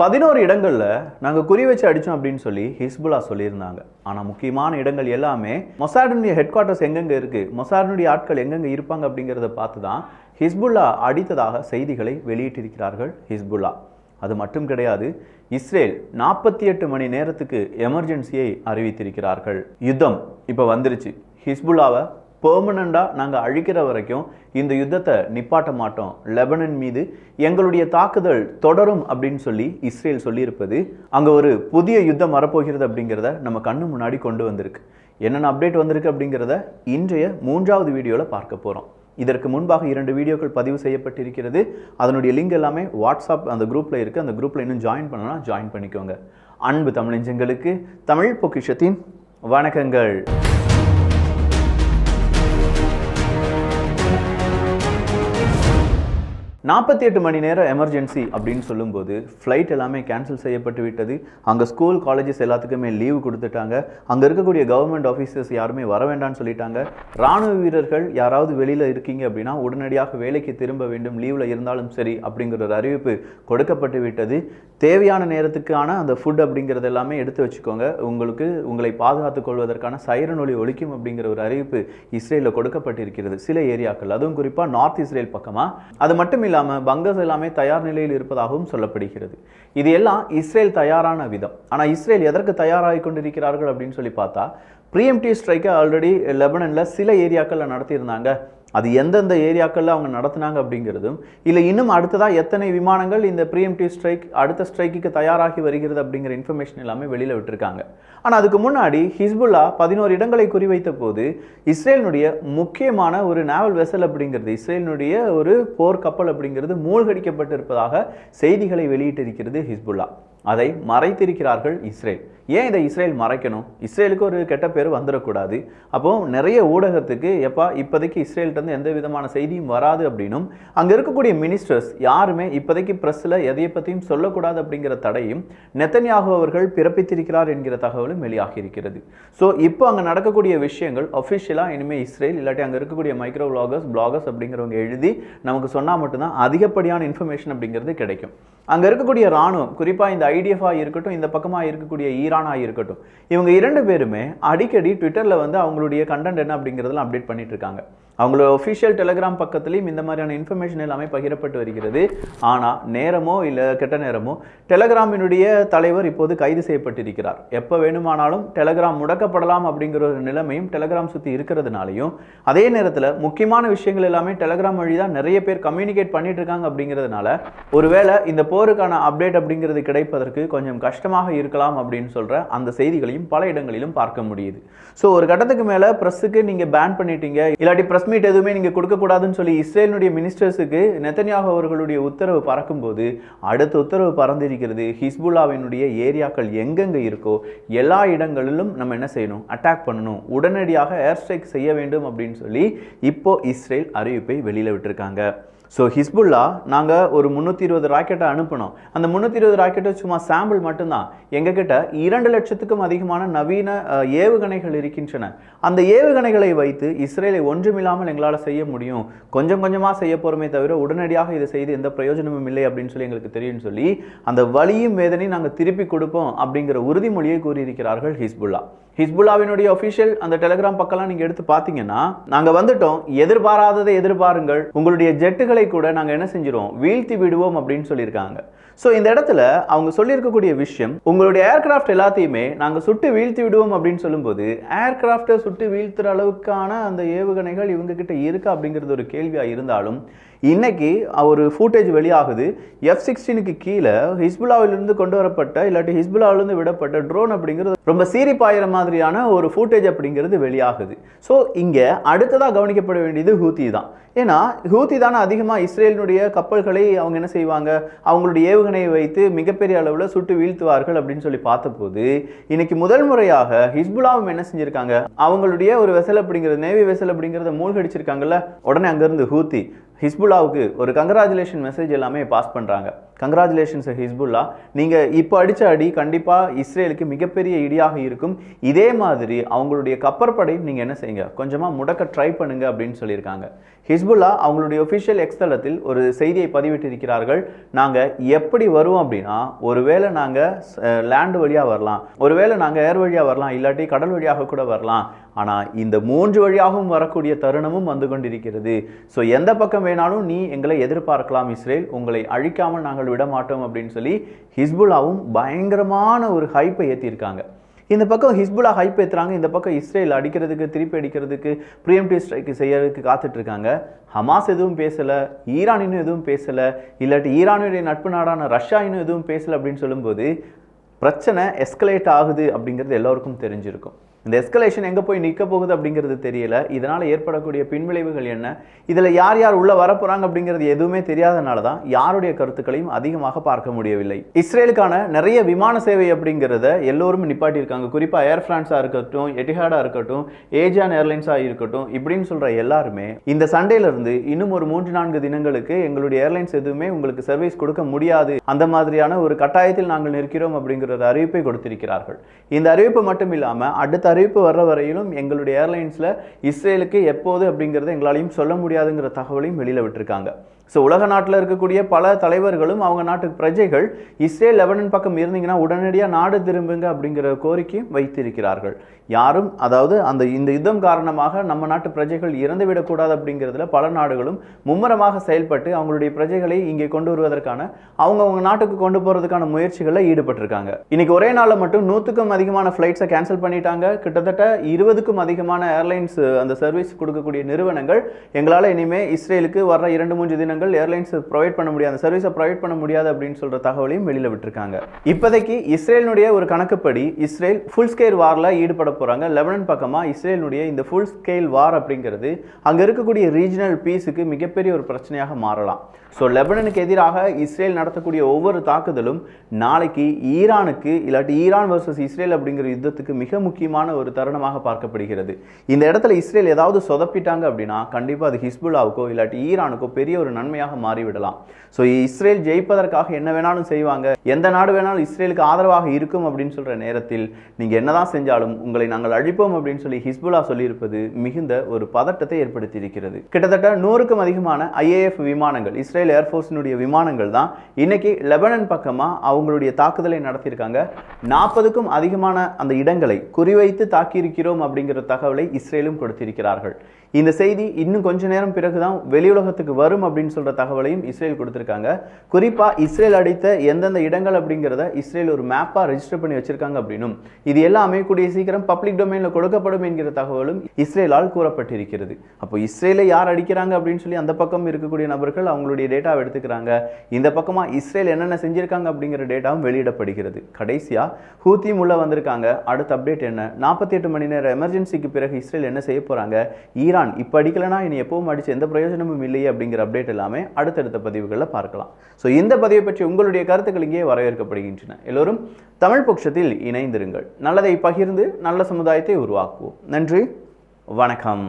பதினோரு இடங்களில் நாங்கள் குறி வச்சு அடித்தோம் அப்படின்னு சொல்லி ஹிஸ்புல்லா சொல்லியிருந்தாங்க. ஆனால் முக்கியமான இடங்கள் எல்லாமே மொசாடனுடைய ஹெட் குவார்ட்டர்ஸ் எங்கெங்கே இருக்குது மொசாடனுடைய ஆட்கள் எங்கெங்கே இருப்பாங்க அப்படிங்கிறத பார்த்து தான் ஹிஸ்புல்லா அடித்ததாக செய்திகளை வெளியிட்டிருக்கிறார்கள் ஹிஸ்புல்லா. அது மட்டும் கிடையாது இஸ்ரேல் நாற்பத்தி எட்டு மணி நேரத்துக்கு எமர்ஜென்சியை அறிவித்திருக்கிறார்கள். யுத்தம் இப்போ வந்துருச்சு. ஹிஸ்புல்லாவை பெர்மனண்டாக நாங்கள் அழிக்கிற வரைக்கும் இந்த யுத்தத்தை நிப்பாட்ட மாட்டோம். லெபனன் மீது எங்களுடைய தாக்குதல் தொடரும் அப்படின்னு சொல்லி இஸ்ரேல் சொல்லியிருப்பது அங்கே ஒரு புதிய யுத்தம் வரப்போகிறது அப்படிங்கிறத நம்ம கண்ணு முன்னாடி கொண்டு வந்திருக்கு. என்னென்ன அப்டேட் வந்திருக்கு அப்படிங்கிறத இன்றைய மூன்றாவது வீடியோவில் பார்க்க போகிறோம் இதற்கு முன்பாக இரண்டு வீடியோக்கள் பதிவு செய்யப்பட்டிருக்கிறது. அதனுடைய லிங்க் எல்லாமே வாட்ஸ்அப் அந்த குரூப்பில் இருக்குது அந்த குரூப்பில் இன்னும் ஜாயின் பண்ணலாம் ஜாயின் பண்ணிக்கோங்க. அன்பு தமிழஞ்சங்களுக்கு தமிழ் பொக்கிஷத்தின் வணக்கங்கள். நாற்பத்தி எட்டு மணி நேரம் எமர்ஜென்சி அப்படின்னு சொல்லும்போது ஃப்ளைட் எல்லாமே கேன்சல் செய்யப்பட்டு விட்டது. அங்கே ஸ்கூல் காலேஜஸ் எல்லாத்துக்குமே லீவு கொடுத்துட்டாங்க. அங்கே இருக்கக்கூடிய கவர்மெண்ட் ஆஃபீஸர்ஸ் யாருமே வர வேண்டாம்னு சொல்லிட்டாங்க. ராணுவ வீரர்கள் யாராவது வெளியில் இருக்கீங்க அப்படின்னா உடனடியாக வேலைக்கு திரும்ப வேண்டும். லீவில் இருந்தாலும் சரி அப்படிங்கிற ஒரு அறிவிப்பு கொடுக்கப்பட்டு விட்டது. தேவையான நேரத்துக்கான அந்த ஃபுட் அப்படிங்கிறது எல்லாமே எடுத்து வச்சுக்கோங்க. உங்களுக்கு உங்களை பாதுகாத்துக் கொள்வதற்கான சைரன் ஒளி ஒழிக்கும் அப்படிங்கிற ஒரு அறிவிப்பு இஸ்ரேலில் கொடுக்கப்பட்டிருக்கிறது. சில ஏரியாக்கள். அதுவும் குறிப்பாக நார்த் இஸ்ரேல் பக்கமாக அது மட்டும் இல்லாமல் பங்கர்ஸ் எல்லாமே தயார் நிலையில் இருப்பதாகவும் சொல்லப்படுகிறது. இது எல்லாம் இஸ்ரேல் தயாரான விதம். ஆனால் இஸ்ரேல் எதற்கு தயாராகி கொண்டிருக்கிறார்கள் அப்படின்னு சொல்லி பார்த்தா ப்ரீஎம்டி ஸ்ட்ரைக்கை ஆல்ரெடி லெபனனில் சில ஏரியாக்களில் நடத்தியிருந்தாங்க. அது எந்தெந்த ஏரியாக்களில் அவங்க நடத்தினாங்க அப்படிங்கிறதும் இல்லை இன்னும் அடுத்ததாக எத்தனை விமானங்கள் இந்த ப்ரீஎம்டிவ் ஸ்ட்ரைக் அடுத்த ஸ்ட்ரைக்கு தயாராகி வருகிறது அப்படிங்கிற இன்ஃபர்மேஷன் எல்லாமே வெளியில் விட்டுருக்காங்க. ஆனால் அதுக்கு முன்னாடி ஹிஸ்புல்லா பதினோரு இடங்களை குறிவைத்த போது இஸ்ரேலினுடைய முக்கியமான ஒரு நேவல் வெசல் அப்படிங்கிறது இஸ்ரேலினுடைய ஒரு போர் கப்பல் அப்படிங்கிறது மூழ்கடிக்கப்பட்டிருப்பதாக செய்திகளை வெளியிட்டிருக்கிறது ஹிஸ்புல்லா அதை மறைத்திருக்கிறார்கள் இஸ்ரேல். ஏன் இதை இஸ்ரேல் மறைக்கணும்? இஸ்ரேலுக்கு ஒரு கெட்ட பேர் வந்துடக்கூடாது. அப்போ நிறைய ஊடகத்துக்கு எப்பா இப்போதைக்கு இஸ்ரேல்கிட்ட எந்த விதமான செய்தியும் வராது அப்படின்னும் அங்கே இருக்கக்கூடிய மினிஸ்டர்ஸ் யாருமே இப்போதைக்கு ப்ரெஸ்ஸில் எதையை பற்றியும் சொல்லக்கூடாது அப்படிங்கிற தடையும் நெத்தன்யாகு அவர்கள் பிறப்பித்திருக்கிறார் என்கிற தகவலும் வெளியாகி இருக்கிறது ஸோ இப்போ அங்கே நடக்கக்கூடிய விஷயங்கள் அஃபிஷியலாக இனிமேல் இஸ்ரேல் இல்லாட்டி அங்கே இருக்கக்கூடிய மைக்ரோ பிளாகர்ஸ் பிளாகர்ஸ் அப்படிங்கிறவங்க எழுதி நமக்கு சொன்னால் மட்டும்தான் அதிகப்படியான இன்ஃபர்மேஷன் அப்படிங்கிறது கிடைக்கும். அங்கே இருக்கக்கூடிய ராணுவம் குறிப்பாக இந்த ஐடிஎஃபாக இருக்கட்டும் இந்த பக்கமாக இருக்கக்கூடிய ஈரானாக இருக்கட்டும் இவங்க இரண்டு பேருமே அடிக்கடி ட்விட்டரில் வந்து அவங்களுடைய கண்டென்ட் என்ன அப்படிங்கிறதெல்லாம் அப்டேட் பண்ணிட்டு இருக்காங்க. அவங்களோட ஒஃபிஷியல் டெலகிராம் பக்கத்துலையும் இந்த மாதிரியான இன்ஃபர்மேஷன் எல்லாமே பகிரப்பட்டு வருகிறது. ஆனால் நேரமோ இல்லை கெட்ட நேரமோ டெலகிராமினுடைய தலைவர் இப்போது கைது செய்யப்பட்டிருக்கிறார். எப்போ வேணுமானாலும் டெலகிராம் முடக்கப்படலாம் அப்படிங்கிற ஒரு நிலைமையும் டெலகிராம் சுற்றி இருக்கிறதுனாலையும் அதே நேரத்தில் முக்கியமான விஷயங்கள் எல்லாமே டெலகிராம் வழி தான் நிறைய பேர் கம்யூனிகேட் பண்ணிட்டு இருக்காங்க அப்படிங்கிறதுனால ஒருவேளை இந்த போருக்கான அப்டேட் அப்படிங்கிறது கிடைப்பதற்கு கொஞ்சம் கஷ்டமாக இருக்கலாம் அப்படின்னு சொல்கிற அந்த செய்திகளையும் பல இடங்களிலும் பார்க்க முடியுது. ஸோ ஒரு கட்டத்துக்கு மேலே ப்ரெஸ்ஸுக்கு நீங்கள் பேன் பண்ணிட்டீங்க. இல்லாட்டி ப்ரெஸ் மீட் எதுவுமே நீங்கள் கொடுக்கக்கூடாதுன்னு சொல்லி இஸ்ரேலினுடைய மினிஸ்டர்ஸுக்கு நெத்தனியாக அவர்களுடைய உத்தரவு பறக்கும்போது அடுத்த உத்தரவு பறந்திருக்கிறது. ஹிஸ்புல்லாவினுடைய ஏரியாக்கள் எங்கெங்கே இருக்கோ எல்லா இடங்களிலும் நம்ம என்ன செய்யணும்? அட்டாக் பண்ணணும். உடனடியாக ஏர் ஸ்ட்ரைக் செய்ய வேண்டும் அப்படின்னு சொல்லி இப்போ இஸ்ரேல் அறிவிப்பை வெளியில் விட்டுருக்காங்க. ஸோ ஹிஸ்புல்லா நாங்கள் ஒரு முந்நூற்றி இருபது ராக்கெட்டை அனுப்பினோம். அந்த முந்நூற்றி இருபது ராக்கெட்டை சும்மா சாம்பிள் மட்டும்தான். எங்ககிட்ட இரண்டு லட்சத்துக்கும் அதிகமான நவீன ஏவுகணைகள் இருக்கின்றன. அந்த ஏவுகணைகளை வைத்து இஸ்ரேலை ஒன்றுமில்லாமல் எங்களால் செய்ய முடியும். கொஞ்சம் கொஞ்சமாக செய்ய போகிறோமே தவிர உடனடியாக இதை செய்து எந்த பிரயோஜனமும் இல்லை அப்படின்னு சொல்லி எங்களுக்கு தெரியும்னு சொல்லி அந்த வழியும் வேதனையும் நாங்கள் திருப்பி கொடுப்போம் அப்படிங்கிற உறுதிமொழியை கூறியிருக்கிறார்கள் ஹிஸ்புல்லா ஹிஸ்புல்லாவினுடைய அஃபிஷியல் அந்த டெலிகிராம் பக்கம்லாம் நீங்கள் எடுத்து பார்த்தீங்கன்னா நாங்கள் வந்துட்டோம். எதிர்பாராததை எதிர்பாருங்கள். உங்களுடைய ஜெட்டுகள் கூட நாங்கள் என்ன செஞ்சிருவோம்? வீழ்த்தி விடுவோம் அப்படின்னு சொல்லியிருக்காங்க. ஸோ இந்த இடத்துல அவங்க சொல்லியிருக்கக்கூடிய விஷயம் உங்களுடைய ஏர்கிராஃப்ட் எல்லாத்தையுமே நாங்கள் சுட்டு வீழ்த்தி விடுவோம் அப்படின்னு சொல்லும்போது ஏர்கிராஃப்டை சுட்டு வீழ்த்துற அளவுக்கான அந்த ஏவுகணைகள் இவங்க கிட்ட இருக்கா அப்படிங்கிறது ஒரு கேள்வியாக இருந்தாலும் இன்னைக்கு ஒரு ஃபூட்டேஜ் வெளியாகுது. எஃப் சிக்ஸ்டீனுக்கு கீழே ஹிஸ்புல்லாவிலிருந்து கொண்டு வரப்பட்ட இல்லாட்டி ஹிஸ்புல்லாவிலிருந்து விடப்பட்ட ட்ரோன் அப்படிங்கிறது ரொம்ப சீரி பாயிற மாதிரியான ஒரு ஃபூட்டேஜ் அப்படிங்கிறது வெளியாகுது. ஸோ இங்கே அடுத்ததாக கவனிக்கப்பட வேண்டியது ஹூத்தி தான். ஏன்னா ஹூத்தி தானே அதிகமாக இஸ்ரேலினுடைய கப்பல்களை அவங்க என்ன செய்வாங்க? அவங்களுடைய ஏவுகணையை வைத்து மிகப்பெரிய அளவில் சுட்டு வீழ்த்துவார்கள் அப்படின்னு சொல்லி பார்த்தபோது இன்னைக்கு முதல் முறையாக ஹிஸ்புல்லாவும் என்ன செஞ்சிருக்காங்க? அவங்களுடைய ஒரு வெசல் அப்படிங்கிறது நேவி வெசல் அப்படிங்கிறத மூழ்கடிச்சிருக்காங்கல்ல உடனே அங்கேருந்து ஹூத்தி. ஹிஸ்புல்லாவுக்கு ஒரு கங்க்ராச்சுலேஷன் மெசேஜ் எல்லாமே பாஸ் பண்ணுறாங்க கங்க்ராச்சுலேஷன்ஸ் ஹிஸ்புல்லா. நீங்கள் இப்போ அடித்த அடி கண்டிப்பாக இஸ்ரேலுக்கு மிகப்பெரிய இடியாக இருக்கும். இதே மாதிரி அவங்களுடைய கப்பற்படையும் நீங்கள் என்ன செய்யுங்க? கொஞ்சமாக முடக்க ட்ரை பண்ணுங்க அப்படின்னு சொல்லியிருக்காங்க. ஹிஸ்புல்லா அவங்களுடைய ஒஃபிஷியல் எக்ஸ்தலத்தில் ஒரு செய்தியை பதிவிட்டிருக்கிறார்கள். நாங்கள் எப்படி வருவோம் அப்படின்னா ஒருவேளை நாங்கள் லேண்டு வழியாக வரலாம். ஒருவேளை நாங்கள் ஏர் வழியாக வரலாம் இல்லாட்டி கடல் வழியாக கூட வரலாம். ஆனால் இந்த மூன்று வழியாகவும் வரக்கூடிய தருணமும் வந்து கொண்டிருக்கிறது. ஸோ எந்த பக்கம் வேணாலும் நீ எங்களை எதிர்பார்க்கலாம் இஸ்ரேல். உங்களை அழிக்காமல் நாங்கள் விட மாட்டோம் அப்படின்னு சொல்லி ஹிஸ்புல்லாவும் பயங்கரமான ஒரு ஹைப்பை ஏற்றிருக்காங்க இந்த பக்கம் ஹிஸ்புல்லா ஹைப் ஏற்றுறாங்க இந்த பக்கம் இஸ்ரேல் அடிக்கிறதுக்கு திருப்பி அடிக்கிறதுக்கு ப்ரீஎம்டிவ் ஸ்ட்ரைக்கு செய்யறதுக்கு காத்துட்ருக்காங்க. ஹமாஸ் எதுவும் பேசலை ஈரான் இன்னும் எதுவும் பேசலை இல்லாட்டி ஈரானுடைய நட்பு நாடான ரஷ்யா இன்னும் எதுவும் பேசலை அப்படின்னு சொல்லும்போது பிரச்சனை எஸ்கலேட் ஆகுது அப்படிங்கிறது எல்லோருக்கும் தெரிஞ்சிருக்கும். இந்த எஸ்கலேஷன் எங்கே போய் நிற்க போகுது அப்படிங்கிறது தெரியல. இதனால் ஏற்படக்கூடிய பின்விளைவுகள் என்ன? இதில் யார் யார் உள்ளே வரப்போகிறாங்க அப்படிங்கிறது எதுவுமே தெரியாதனால தான் யாருடைய கருத்துக்களையும் அதிகமாக பார்க்க முடியவில்லை. இஸ்ரேலுக்கான நிறைய விமான சேவை அப்படிங்கிறத எல்லோரும் நிப்பாட்டியிருக்காங்க. குறிப்பாக ஏர் ஃப்ரான்ஸாக இருக்கட்டும் எட்டிஹாடாக இருக்கட்டும் ஏஜியான் ஏர்லைன்ஸாக இருக்கட்டும் இப்படின்னு சொல்கிற எல்லாருமே இந்த சண்டேலேருந்து இன்னும் ஒரு மூன்று நான்கு தினங்களுக்கு எங்களுடைய ஏர்லைன்ஸ் எதுவுமே உங்களுக்கு சர்வீஸ் கொடுக்க முடியாது. அந்த மாதிரியான ஒரு கட்டாயத்தில் நாங்கள் நிற்கிறோம் அப்படிங்கிற அறிவிப்பை கொடுத்திருக்கிறார்கள். இந்த அறிவிப்பு மட்டும் இல்லாமல் அடுத்த அறிவிப்பு வர்ற வரையிலும் எங்களுடைய ஏர்லைன்ஸில் இஸ்ரேலுக்கு எப்போது அப்படிங்கிறத எங்களாலையும் சொல்ல முடியாதுங்கிற தகவலையும் வெளியில் விட்டுருக்காங்க. ஸோ உலக நாட்டில் இருக்கக்கூடிய பல தலைவர்களும் அவங்க நாட்டுக்கு பிரஜைகள் இஸ்ரேல் லெபனன் பக்கம் இருந்தீங்கன்னா உடனடியாக நாடு திரும்புங்க அப்படிங்கிற கோரிக்கை வைத்திருக்கிறார்கள். யாரும் அதாவது அந்த இந்த யுத்தம் காரணமாக நம்ம நாட்டு பிரஜைகள் இறந்துவிடக்கூடாது அப்படிங்கிறதுல பல நாடுகளும் மும்முரமாக செயல்பட்டு அவங்களுடைய பிரஜைகளை இங்கே கொண்டு வருவதற்கான அவங்க அவங்க நாட்டுக்கு கொண்டு போகிறதுக்கான முயற்சிகளில் ஈடுபட்டிருக்காங்க. இன்னைக்கு ஒரே நாளில் மட்டும் நூற்றுக்கும் அதிகமான ஃப்ளைட்ஸை கேன்சல் பண்ணிட்டாங்க. கிட்டத்தட்ட இருபதுக்கும் அதிகமான ஏர்லைன்ஸ் அந்த சர்வீஸ் கொடுக்கக்கூடிய நிறுவனங்கள் எங்களால் இனிமேல் இஸ்ரேலுக்கு வர்ற இரண்டு மூன்று தினங்கள் ஏர்லைன்ஸ் ப்ரொவைட் பண்ண முடியாது சர்வீஸை ப்ரொவைட் பண்ண முடியாது அப்படின்னு சொல்கிற தகவலையும் வெளியில் விட்டுருக்காங்க. இப்போதைக்கு இஸ்ரேலினுடைய ஒரு கணக்குப்படி இஸ்ரேல் ஃபுல் ஸ்கேல் வாரில் ஈடுபட போகிறாங்க லெபனன் பக்கமாக இஸ்ரேலினுடைய இந்த ஃபுல் ஸ்கேல் வார் அப்படிங்கிறது அங்கே இருக்கக்கூடிய ரீஜனல் பீஸுக்கு மிகப்பெரிய ஒரு பிரச்சனையாக மாறலாம். ஸோ லெபனனுக்கு எதிராக இஸ்ரேல் நடத்தக்கூடிய ஒவ்வொரு தாக்குதலும் நாளைக்கு ஈரானுக்கு இல்லாட்டி ஈரான் வர்சஸ் இஸ்ரேல் அப்படிங்கிற யுத்தத்துக்கு மிக முக்கியமான ஒரு தருணமாக பார்க்கப்படுகிறது. இந்த இடத்துல இஸ்ரேல் ஏதாவது சொதப்பிட்டாங்க அப்படின்னா கண்டிப்பாக அது ஹிஸ்புல்லாவுக்கோ இல்லாட்டி ஈரானுக்கோ பெரிய ஒரு நன்மையாக மாறிவிடலாம். ஸோ இஸ்ரேல் ஜெயிப்பதற்காக என்ன வேணாலும் செய்வாங்க? எந்த நாடு வேணாலும் இஸ்ரேலுக்கு ஆதரவாக இருக்கும் அப்படின்னு சொல்கிற நேரத்தில் நீங்கள் என்னதான் செஞ்சாலும் உங்களை நாங்கள் அழிப்போம் அப்படின்னு சொல்லி ஹிஸ்புல்லா சொல்லியிருப்பது மிகுந்த ஒரு பதட்டத்தை ஏற்படுத்தியிருக்கிறது. கிட்டத்தட்ட நூறுக்கும் அதிகமான ஐஏஎஃப் விமானங்கள் இஸ்ரேல் ஏர்ஃபோர்ஸினுடைய விமானங்கள் தான் இன்னைக்கு லெபனன் பக்கமாக அவங்களுடைய தாக்குதலை நடத்தியிருக்காங்க. நாற்பதுக்கும் அதிகமான அந்த இடங்களை குறிவைத்து தாக்கியிருக்கிறோம் அப்படிங்கிற தகவலை இஸ்ரேலும் கொடுத்திருக்கிறார்கள். இந்த செய்தி இன்னும் கொஞ்ச நேரம் பிறகுதான் வெளியுலகத்துக்கு வரும் அப்படின்னு சொல்கிற தகவலையும் இஸ்ரேல் கொடுத்திருக்காங்க. குறிப்பா இஸ்ரேல் அடித்த எந்தெந்த இடங்கள் அப்படிங்கிறத இஸ்ரேல் ஒரு மேப்பா ரெஜிஸ்டர் பண்ணி வச்சிருக்காங்க அப்படின்னும். இது எல்லாமே கூடிய சீக்கிரம் பப்ளிக் டொமைனில் கொடுக்கப்படும் என்கிற தகவலும் இஸ்ரேலால் கூறப்பட்டிருக்கிறது. அப்போ இஸ்ரேலை யார் அடிக்கிறாங்க அப்படின்னு சொல்லி அந்த பக்கம் இருக்கக்கூடிய நபர்கள் அவங்களுடைய டேட்டாவை எடுத்துக்கிறாங்க. இந்த பக்கமா இஸ்ரேல் என்னென்ன செஞ்சுருக்காங்க அப்படிங்கிற டேட்டாவும் வெளியிடப்படுகிறது. கடைசியா ஹூத்தியும் உள்ள வந்திருக்காங்க. அடுத்த அப்டேட் என்ன? நாற்பத்தி எட்டு மணி நேரம் எமர்ஜென்சிக்கு பிறகு இஸ்ரேல் என்ன செய்ய போறாங்க? ஈரான் இப்போ அடிக்கலைன்னா இனி எப்பவும் அடிச்சு எந்த பிரயோஜனமும் இல்லையே அப்படிங்கிற அப்டேட் எல்லாம் எல்லாமே அடுத்தடுத்த பதிவுகளில் பார்க்கலாம். ஸோ இந்த பதிவை பற்றி உங்களுடைய கருத்துக்கள் இங்கே வரவேற்கப்படுகின்றன. எல்லோரும் தமிழ் பட்சத்தில் இணைந்திருங்கள். நல்லதை பகிர்ந்து நல்ல சமுதாயத்தை உருவாக்குவோம். நன்றி வணக்கம்.